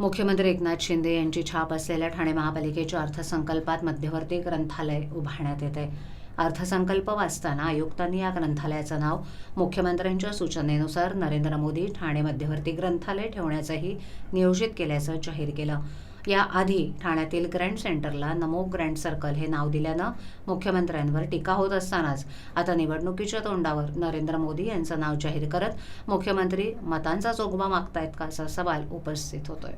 मुख्यमंत्री एकनाथ शिंदे यांची छाप असलेल्या ठाणे महापालिकेच्या अर्थसंकल्पात मध्यवर्ती ग्रंथालय उभारण्यात येते. अर्थसंकल्प वाचताना आयुक्तांनी या ग्रंथालयाचं नाव मुख्यमंत्र्यांच्या सूचनेनुसार नरेंद्र मोदी ठाणे मध्यवर्ती ग्रंथालय ठेवण्याचंही नियोजित केल्याचं जाहीर केलं. याआधी ठाण्यातील ग्रँड सेंटरला नमो ग्रँड सर्कल हे नाव दिल्यानं मुख्यमंत्र्यांवर टीका होत असतानाच आता निवडणुकीच्या तोंडावर नरेंद्र मोदी यांचं नाव जाहीर करत मुख्यमंत्री मतांचा जोगवा मागतायत का असा सवाल उपस्थित होतोय.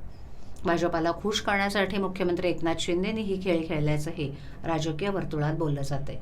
भाजपाला खुश करण्यासाठी मुख्यमंत्री एकनाथ शिंदेनी ही खेळ खेळल्याचंही राजकीय वर्तुळात बोललं जाते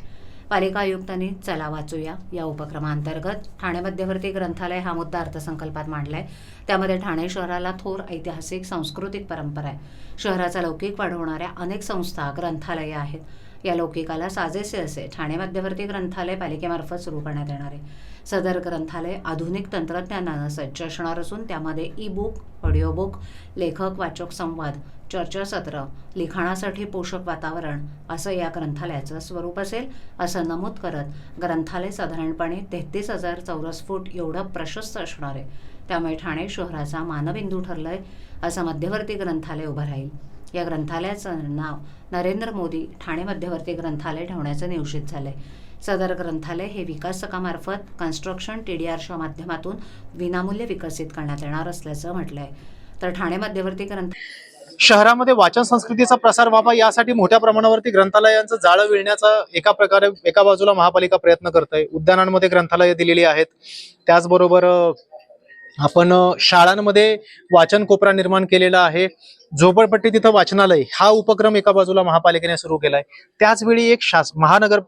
पालिका आयुक्तांनी चला वाचूया या उपक्रमाअंतर्गत ठाणे मध्यवर्ती ग्रंथालय हा मुद्दा अर्थसंकल्पात मांडलाय. त्यामध्ये ठाणे शहराला थोर ऐतिहासिक सांस्कृतिक परंपरा आहे. शहराचा लौकिक वाढवणाऱ्या अनेक संस्था ग्रंथालये आहेत. या लौकिकाला साजेसे असे ठाणे मध्यवर्ती ग्रंथालय पालिकेमार्फत सुरू करण्यात येणार आहे. सदर ग्रंथालय आधुनिक तंत्रज्ञानानं सज्ज असणार असून त्यामध्ये ई बुक ऑडिओ बुक लेखक वाचक संवाद चर्चासत्र लिखाणासाठी पोषक वातावरण असं या ग्रंथालयाचं स्वरूप असेल असं नमूद करत ग्रंथालय साधारणपणे तेहतीस हजार चौरस फूट एवढं प्रशस्त असणार आहे. त्यामुळे ठाणे शहराचा मानबिंदू ठरलंय असं मध्यवर्ती ग्रंथालय उभं राहील. या ग्रंथालयाचं नाव नरेंद्र मोदी ठाणे मध्यवर्ती ग्रंथालय ठेवण्याचं नियोजित झालंय. सदर ग्रंथालय हे विकासकामार्फत कन्स्ट्रक्शन टी डी आरच्या माध्यमातून विनामूल्य विकसित करण्यात येणार असल्याचं म्हटलंय. तर ठाणे मध्यवर्ती ग्रंथ शहरामध्ये वाचन संस्कृतीचा प्रसार व्हावा यासाठी मोठ्या प्रमाणावरती ग्रंथालयांचं जाळं विळण्याचा एका प्रकारे एका बाजूला महापालिका प्रयत्न करत आहे उद्यानांमध्ये ग्रंथालयं दिलेली आहेत. त्याचबरोबर आपण शाळांमध्ये वाचन कोपरा निर्माण केलेला आहे. झोपडपट्टी तिथं वाचनालय हा उपक्रम एका बाजूला महापालिकेने सुरू केलाय. त्याच वेळी एक शास महानगर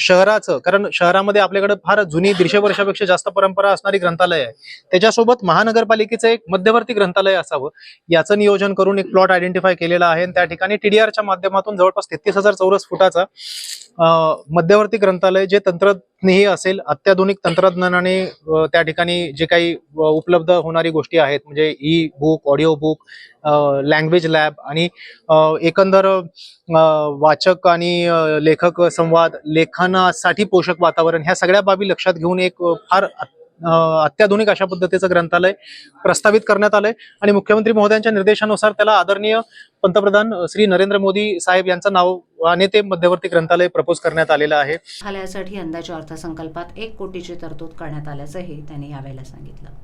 शहराचं कारण शहरामध्ये आपल्याकडे फार जुनी दीडशे वर्षापेक्षा जास्त परंपरा असणारी ग्रंथालय आहे. त्याच्यासोबत महानगरपालिकेचं एक मध्यवर्ती ग्रंथालय असावं याचं नियोजन करून एक प्लॉट आयडेंटिफाय केलेला आहे. आणि त्या ठिकाणी टीडीआरच्या माध्यमातून जवळपास तेहतीस हजार चौरस फुटाचा मध्यवर्ती ग्रंथालय जे तंत्रज्ञही असेल अत्याधुनिक तंत्रज्ञानाने त्या ठिकाणी जे काही उपलब्ध होणारी गोष्टी आहेत म्हणजे e book audio book language lab आणि एकंदर वाचक आणि लेखक संवाद लेखनासाठी पोषक वातावरण ह्या सगळ्या बाबी लक्षात घेऊन एक फार अत्याधुनिक अशा पद्धतीचं ग्रंथालय प्रस्तावित करण्यात आलंय. आणि मुख्यमंत्री महोदयांच्या निर्देशानुसार त्याला आदरणीय पंतप्रधान श्री नरेंद्र मोदी साहेब यांचं नावाने ते मध्यवर्ती ग्रंथालय प्रपोज करण्यात आलेलं आहे. ग्रंथालयासाठी यंदाच्या अर्थसंकल्पात एक कोटीची तरतूद करण्यात आल्याचंही त्यांनी यावेळेला सांगितलं.